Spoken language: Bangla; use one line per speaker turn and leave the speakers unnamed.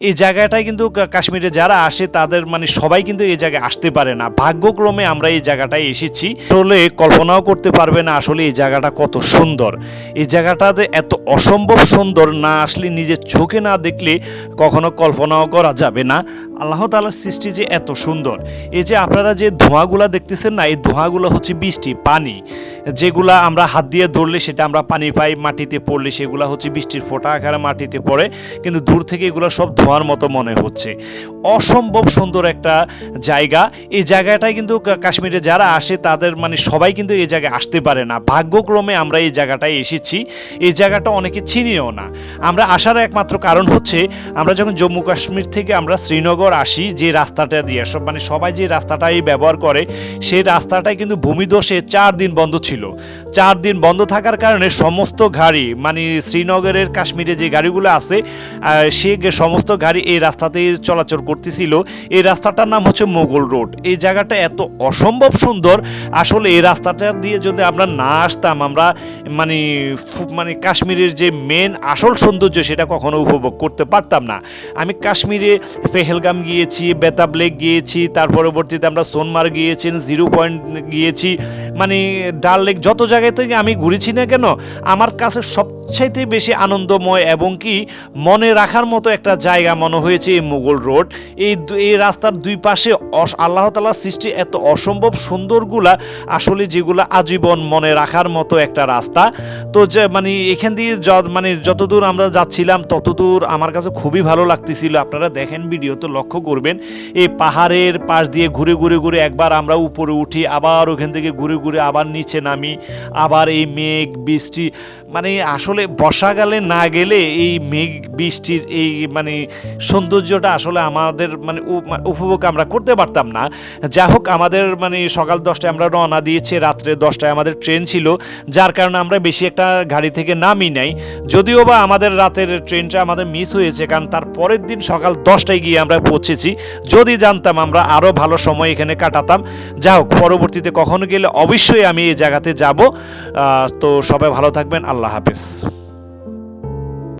এই জায়গাটায় কিন্তু কাশ্মীরে যারা আসে, তাদের মানে সবাই কিন্তু এই জায়গায় আসতে পারে না। ভাগ্যক্রমে আমরা এই জায়গাটায় এসেছি। আসলে কল্পনাও করতে পারবে না আসলে এই জায়গাটা কত সুন্দর। এই জায়গাটা যে এত অসম্ভব সুন্দর না আসলে নিজের চোখে না দেখলে কখনো কল্পনাও করা যাবে না। আল্লাহ তালার সৃষ্টি যে এত সুন্দর। এই যে আপনারা যে ধোঁয়াগুলা দেখতেছেন না, এই ধোঁয়াগুলো হচ্ছে বৃষ্টি, পানি। যেগুলা আমরা হাত দিয়ে ধরলে সেটা আমরা পানি পাই, মাটিতে পড়লে সেগুলা হচ্ছে বৃষ্টির ফোঁটা আকারে মাটিতে পড়ে। কিন্তু দূর থেকে এগুলো সব ধোঁয়ার মতো মনে হচ্ছে। অসম্ভব সুন্দর একটা জায়গা। এই জায়গাটায় কিন্তু কাশ্মীরে যারা আসে, তাদের মানে সবাই কিন্তু এই জায়গায় আসতে পারে না। ভাগ্যক্রমে আমরা এই জায়গাটায় এসেছি। এই জায়গাটা অনেকে চিনিও না। আমরা আসার একমাত্র কারণ হচ্ছে, আমরা যখন জম্মু কাশ্মীর থেকে আমরা শ্রীনগর আসি যে রাস্তাটা দিয়ে। সব মানে সবাই যে রাস্তাটাই ব্যবহার করে, সেই রাস্তাটাই কিন্তু ভূমিদোষে চার দিন বন্ধ ছিল। চার দিন বন্ধ থাকার কারণে সমস্ত গাড়ি মানে শ্রীনগরের কাশ্মীরে যে গাড়িগুলো আছে সে সমস্ত গাড়ি এই রাস্তাতে চলাচল করতেছিল। এই রাস্তাটার নাম হচ্ছে মোগল রোড। এই জায়গাটা এত অসম্ভব সুন্দর। আসলে এই রাস্তাটা দিয়ে যদি আমরা না আসতাম, আমরা মানে মানে কাশ্মীরের যে মেন আসল সৌন্দর্য, সেটা কখনো উপভোগ করতে পারতাম না। আমি কাশ্মীরে পেহেলগাম গিয়েছি, বেতাব লেক গিয়েছি, তার পরবর্তীতে আমরা সোনমার্গ গিয়েছি, জিরো পয়েন্ট গিয়েছি। মানে ডাল লেক যত জায়গায় থেকে আমি ঘুরেছি না কেন, আমার কাছে সবচাইতে বেশি আনন্দময় এবং কি মনে রাখার মতো একটা জায়গা মনে হয়েছে এই মুঘল রোড। এই এই রাস্তার দুই পাশে আল্লাহ তালার সৃষ্টি এত অসম্ভব সুন্দরগুলা, আসলে যেগুলো আজীবন মনে রাখার মতো একটা রাস্তা। তো যে মানে এখান দিয়ে মানে যতদূর আমরা যাচ্ছিলাম, ততদূর আমার কাছে খুবই ভালো লাগতেছিল। আপনারা দেখেন ভিডিও তো লক্ষ্য করবেন, এই পাহাড়ের পাশ দিয়ে ঘুরে ঘুরে ঘুরে একবার আমরা উপরে উঠি, আবার ওখান থেকে ঘুরে ঘুরে আবার নিচে নামি, আবার এই মেঘ বৃষ্টি মানে আসলে বর্ষাকালে না গেলে এই মেঘ বৃষ্টির এই মানে সৌন্দর্যটা আসলে আমাদের মানে উপভোগ আমরা করতে পারতাম না। যা হোক, আমাদের মানে সকাল দশটায় আমরা রওনা দিয়েছি, রাত্রে দশটায় আমাদের ট্রেন ছিল, যার কারণে আমরা বেশি একটা গাড়ি থেকে নামি নাই। যদিও বা আমাদের রাতের ট্রেনটা আমাদের মিস হয়েছে, কারণ তার পরের দিন সকাল দশটায় গিয়ে আমরা পৌঁছেছি যদি জানতাম আমরা আরও ভালো সময় এখানে কাটাতাম। যা হোক, পরবর্তীতে কখনো গেলে অবশ্যই আমি এই জায়গাতে যাব। তো সবাই ভালো থাকবেন। আল্লাহ হাফেজ।